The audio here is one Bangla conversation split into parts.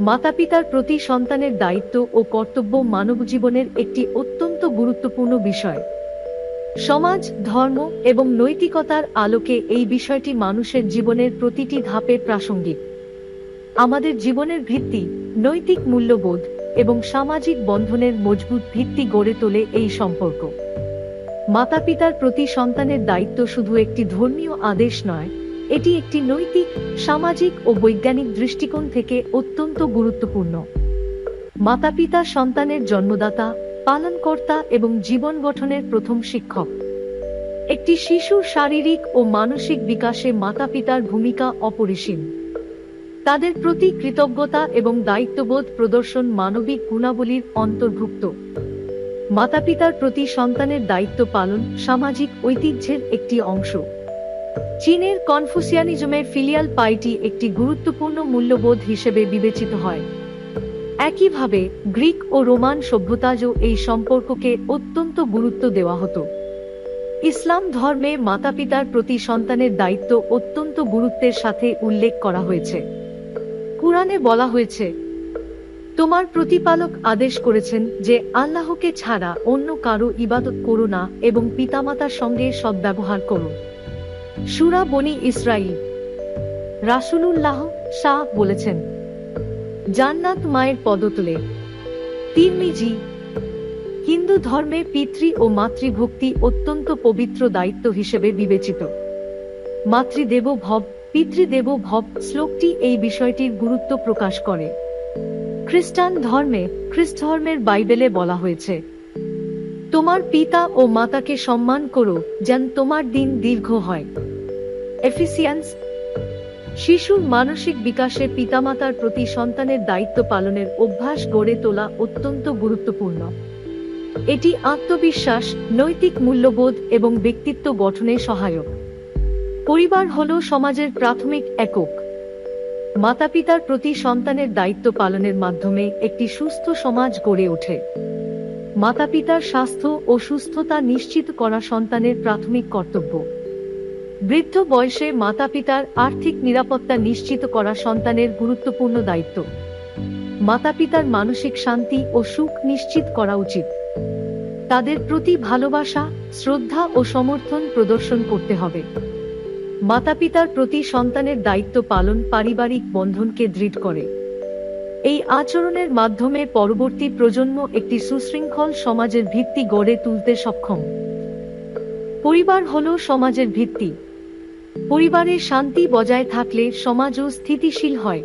মাতাপিতার প্রতি সন্তানের দায়িত্ব ও কর্তব্য মানব জীবনের একটি অত্যন্ত গুরুত্বপূর্ণ বিষয়। সমাজ, ধর্ম এবং নৈতিকতার আলোকে এই বিষয়টি মানুষের জীবনের প্রতিটি ধাপে প্রাসঙ্গিক। আমাদের জীবনের ভিত্তি, নৈতিক মূল্যবোধ এবং সামাজিক বন্ধনের মজবুত ভিত্তি গড়ে তোলে এই সম্পর্ক। মাতাপিতার প্রতি সন্তানের দায়িত্ব শুধু একটি ধর্মীয় আদেশ নয় এটি একটি নৈতিক, সামাজিক ও বৈজ্ঞানিক দৃষ্টিকোণ থেকে অত্যন্ত গুরুত্বপূর্ণ। মাতাপিতা, সন্তানের জন্মদাতা, পালনকর্তা এবং জীবন গঠনের প্রথম শিক্ষক। একটি শিশুর শারীরিক ও মানসিক বিকাশে মাতাপিতার ভূমিকা অপরিসীম। তাদের প্রতি কৃতজ্ঞতা এবং দায়িত্ববোধ প্রদর্শন মানবিক গুণাবলীর অন্তর্ভুক্ত। মাতাপিতার প্রতি সন্তানের দায়িত্ব পালন সামাজিক ঐতিহ্যের একটি অংশ। চীনের কনফুসিয়ানিজমের ফিলিয়াল পাইটি একটি গুরুত্বপূর্ণ মূল্যবোধ হিসেবে বিবেচিত হয়। একইভাবে, গ্রিক ও রোমান সভ্যতাজও এই সম্পর্ককে অত্যন্ত গুরুত্ব দেওয়া হতো। ইসলাম ধর্মে মাতাপিতার প্রতি সন্তানের দায়িত্ব অত্যন্ত গুরুত্বের সাথে উল্লেখ করা হয়েছে। কুরআনে বলা হয়েছে, তোমার প্রতিপালক আদেশ করেছেন যে আল্লাহকে ছাড়া অন্য কারও ইবাদত করো না এবং পিতামাতার সঙ্গে সদ্ব্যবহার করো। সুরা বনি ইসরাইল। রাসূলুল্লাহ শাহ বলেছেন, জান্নাত মায়ের পদতলে। তিরমিজি, হিন্দু ধর্মে পিতৃ ও মাতৃভক্তি অত্যন্ত পবিত্র দায়িত্ব হিসেবে বিবেচিত। মাতৃদেব ভব, পিতৃদেব ভব শ্লোকটি এই বিষয়টির গুরুত্ব প্রকাশ করে। খ্রিস্টান ধর্মে, খ্রিস্ট ধর্মের বাইবেলে বলা হয়েছে তোমার পিতা ও মাতাকে সম্মান করো, যেন তোমার দিন দীর্ঘ হয়। এফিসিয়ান্স, শিশুর মানসিক বিকাশে পিতামাতার প্রতি সন্তানের দায়িত্ব পালনের অভ্যাস গড়ে তোলা অত্যন্ত গুরুত্বপূর্ণ। এটি আত্মবিশ্বাস, নৈতিক মূল্যবোধ এবং ব্যক্তিত্ব গঠনে সহায়ক। পরিবার হল সমাজের প্রাথমিক একক। মাতাপিতার প্রতি সন্তানের দায়িত্ব পালনের মাধ্যমে একটি সুস্থ সমাজ গড়ে ওঠে। মাতাপিতার স্বাস্থ্য ও সুস্থতা নিশ্চিত করা সন্তানের প্রাথমিক কর্তব্য। বৃদ্ধ বয়সে মাতাপিতার আর্থিক নিরাপত্তা নিশ্চিত করা সন্তানের গুরুত্বপূর্ণ দায়িত্ব। মাতাপিতার মানসিক শান্তি ও সুখ নিশ্চিত করা উচিত। তাদের প্রতি ভালোবাসা, শ্রদ্ধা ও সমর্থন প্রদর্শন করতে হবে। মাতাপিতার প্রতি সন্তানের দায়িত্ব পালন পারিবারিক বন্ধনকে দৃঢ় করে। এই আচরণের মাধ্যমে পরবর্তী প্রজন্ম একটি সুশৃঙ্খল সমাজের ভিত্তি গড়ে তুলতে সক্ষম। পরিবার হল সমাজের ভিত্তি। পরিবারে শান্তি বজায় থাকলে সমাজও স্থিতিশীল হয়।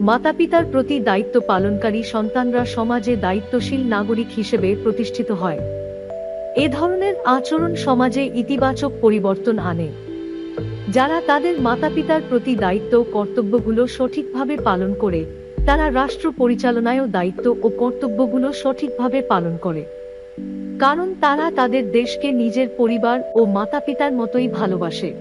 মাতাপিতার প্রতি দায়িত্ব পালনকারী সন্তানরা সমাজে দায়িত্বশীল নাগরিক হিসেবে প্রতিষ্ঠিত হয়। এ ধরনের আচরণ সমাজে ইতিবাচক পরিবর্তন আনে। যারা তাদের মাতাপিতার প্রতি দায়িত্ব কর্তব্যগুলো সঠিকভাবে পালন করে তারা রাষ্ট্র পরিচালনায়ও দায়িত্ব ও কর্তব্যগুলো সঠিকভাবে পালন করে। কারণ তারা তাদের দেশকে নিজের পরিবার ও মাতাপিতার মতোই ভালোবাসে।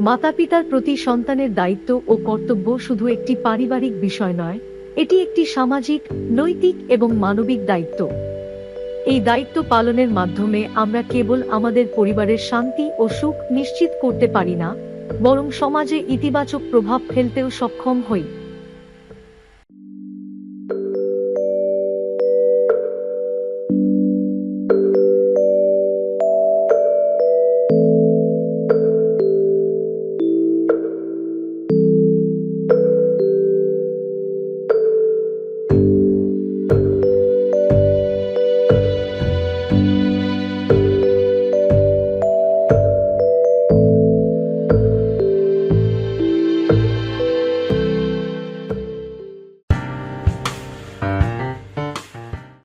মাতাপিতার প্রতি সন্তানের দায়িত্ব ও কর্তব্য শুধু একটি পারিবারিক বিষয় নয়, এটি একটি সামাজিক, নৈতিক এবং মানবিক দায়িত্ব। এই দায়িত্ব পালনের মাধ্যমে আমরা কেবল আমাদের পরিবারের শান্তি ও সুখ নিশ্চিত করতে পারি না, বরং সমাজে ইতিবাচক প্রভাব ফেলতেও সক্ষম হই। you